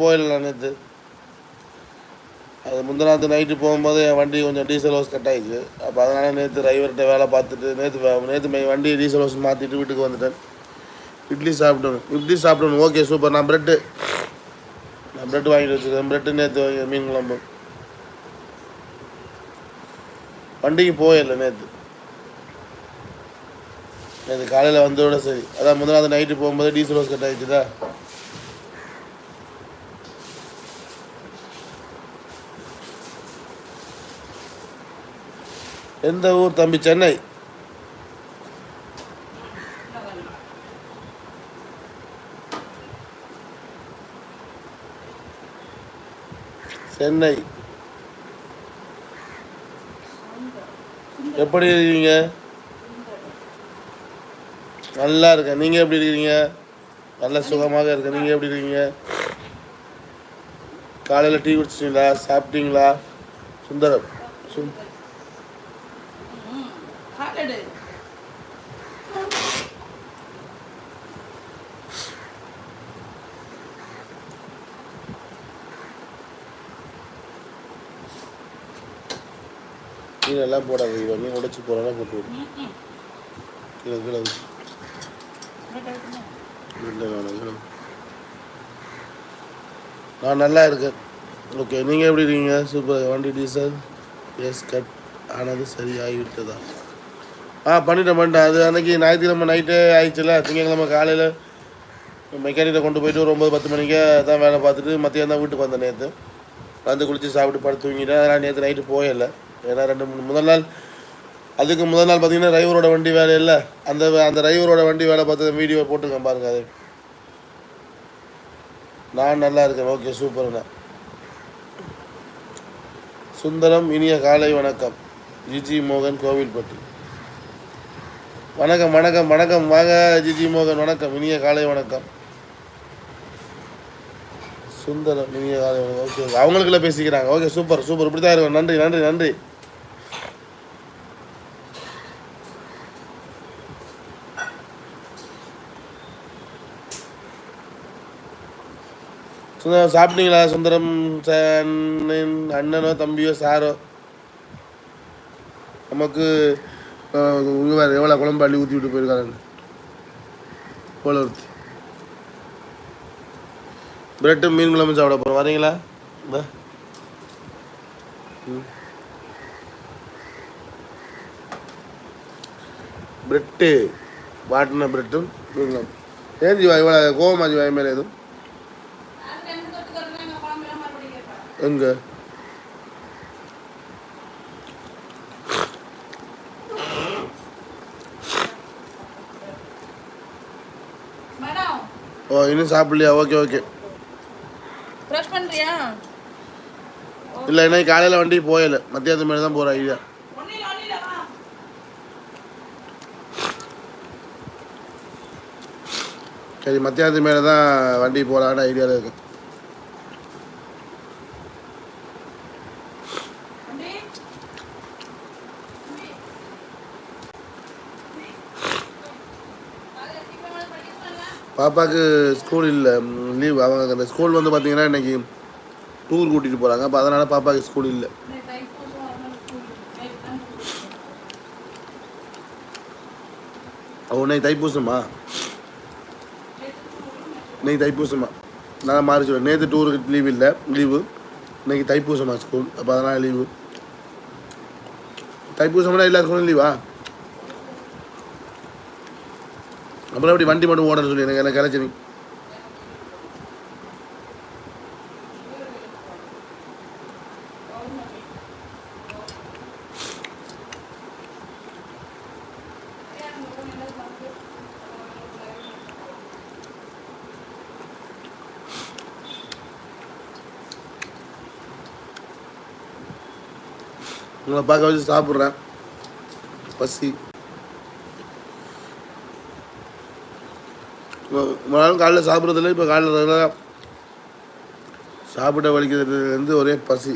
போயிடல நேற்று அது முந்தினாத்து நைட்டு போகும்போது என் வண்டி கொஞ்சம் டீசல் ஹவுஸ் கட் ஆயிடுச்சு. அப்போ அதனால் நேற்று டிரைவர்கிட்ட வேலை பார்த்துட்டு நேற்று நேற்று வண்டி டீசல் ஹவுஸ் மாற்றிட்டு வீட்டுக்கு வந்துட்டேன். இட்லி சாப்பிடணும் இட்லி சாப்பிடணும் ஓகே சூப்பர் நான் ப்ரெட்டு நான் ப்ரெட் வாங்கிட்டு வச்சுருக்கேன். ப்ரெட்டு நேற்று வாங்கி மீன் குழம்பு. வண்டிக்கு போயிடல நேற்று நேற்று காலையில் வந்தோட சரி. அதான் முதலாவது நைட்டு போகும்போது டீசல் ஹவுஸ் கட் ஆகிடுச்சுதா எந்த ஊர் தம்பி? சென்னை. சென்னை. எப்படி இருக்கீங்க? நல்லா இருக்கேன். நீங்க எப்படி இருக்கீங்க? நல்ல சுகமாக இருக்கேன். நீங்க எப்படி இருக்கீங்க? காலையில் டீ குடிச்சிட்டீங்களா? சாப்பிட்டீங்களா? சுந்தரம். சுந்தரம் மீன் எல்லாம் போடாது இவன் மீன் உடைச்சு போறானா போட்டு விடு. கீழே கீழே வை. இல்லை. நான் நல்லா இருக்கேன். ஓகே நீங்கள் எப்படி இருக்கீங்க? சூப்பர். வண்டி டீசல்? எஸ் கட் ஆனது சரியாகிவிட்டதா? ஆ பண்ணிட்டேன் பண்ணிட்டேன் அது அன்னைக்கு ஞாயிற்றுக்கிழமை நைட்டே ஆயிடுச்சுல திங்கக்கிழமை காலையில் மெக்கானிக்கை கொண்டு போயிட்டு ஒரு ஒம்பது பத்து மணிக்கே தான் வேலை பார்த்துட்டு மத்தியானம் தான் வீட்டுக்கு வந்தேன் நேற்று வந்து குளித்து சாப்பிட்டு படுத்து தூங்கிட்டேன். அதனால் நேற்று நைட்டு போகல ஏன்னா ரெண்டு மூணு முதல் நாள் அதுக்கு முதல் நாள் பார்த்தீங்கன்னா டிரைவரோட வண்டி வேலை இல்லை. அந்த அந்த டிரைவரோட வண்டி வேலை பார்த்து வீடியோ போட்டுருக்கேன் பாருங்க அது. நான் நல்லா இருக்கேன். ஓகே சூப்பர்ண்ணா சுந்தரம் இனிய காலை வணக்கம். ஜிஜி மோகன் கோவில்பட்டி. வணக்கம் வணக்கம் வணக்கம். வாங்க ஜிஜி மோகன் வணக்கம். இனிய காலை வணக்கம். சுந்தரம் இனிய காலை வணக்கம். ஓகே ஓகே அவங்களுக்குள்ள பேசிக்கிறாங்க. ஓகே சூப்பர் சூப்பர் இப்படி தான் இருக்கும். நன்றி நன்றி நன்றி. சுந்தரம் சாப்பிட்டீங்களா? சுந்தரம் அண்ணனோ தம்பியோ சாரோ? நமக்கு வேறு எவ்வளோ குழம்பு அள்ளி ஊற்றி விட்டு போயிருக்காங்க போல ஒருத்தி பிரெட்டு மீன் குழம்பு சாப்பிட போகிறோம் வரீங்களா? பிரெட்டு வாட்டின பிரெட்டும் மீன் குழம்பு ஏன் ஜீவா இவ்வளோ கோவமா ஜீவா மேலே எதுவும்? எங்க? ஓ இன்னும் சாப்பிடலையா? ஓகே ஓகே ப்ரஷ் பண்றியா? இல்லை இன்னைக்கு காலையில் வண்டி போயல மத்தியானத்து மேலே தான் போகிற ஐடியா சரி மத்தியானத்து மேலே தான் வண்டி போகலான்னு ஐடியாவில் இருக்கு பாப்பாவுக்கு ஸ்கூல் இல்லை. லீவ் அவங்க அந்த ஸ்கூல் வந்து பார்த்தீங்கன்னா இன்னைக்கு டூர் கூட்டிகிட்டு போகிறாங்க அப்போ அதனால் பாப்பாவுக்கு ஸ்கூல் இல்லை. அவ இன்னைக்கு தைப்பூசமா? இன்னைக்கு தைப்பூசமா? நான் மாறி சொல்லுவேன் நேற்று டூருக்கு லீவ் இல்லை. லீவு இன்னைக்கு தைப்பூசமா ஸ்கூல் அப்போ அதனால் லீவு தைப்பூசம்னா எல்லா ஸ்கூலும் லீவா அப்புறம் எப்படி வண்டி மட்டும் ஓடன்னு சொல்லி எனக்கு எனக்கு கிளச்சி உங்களை பார்க்க வச்சு சாப்பிட்றேன். பசி. நாளும் காலைல சாப்பிட்றதில்ல இப்போ காலைல சாப்பிட வலிக்கிறதுலேருந்து ஒரே பசி.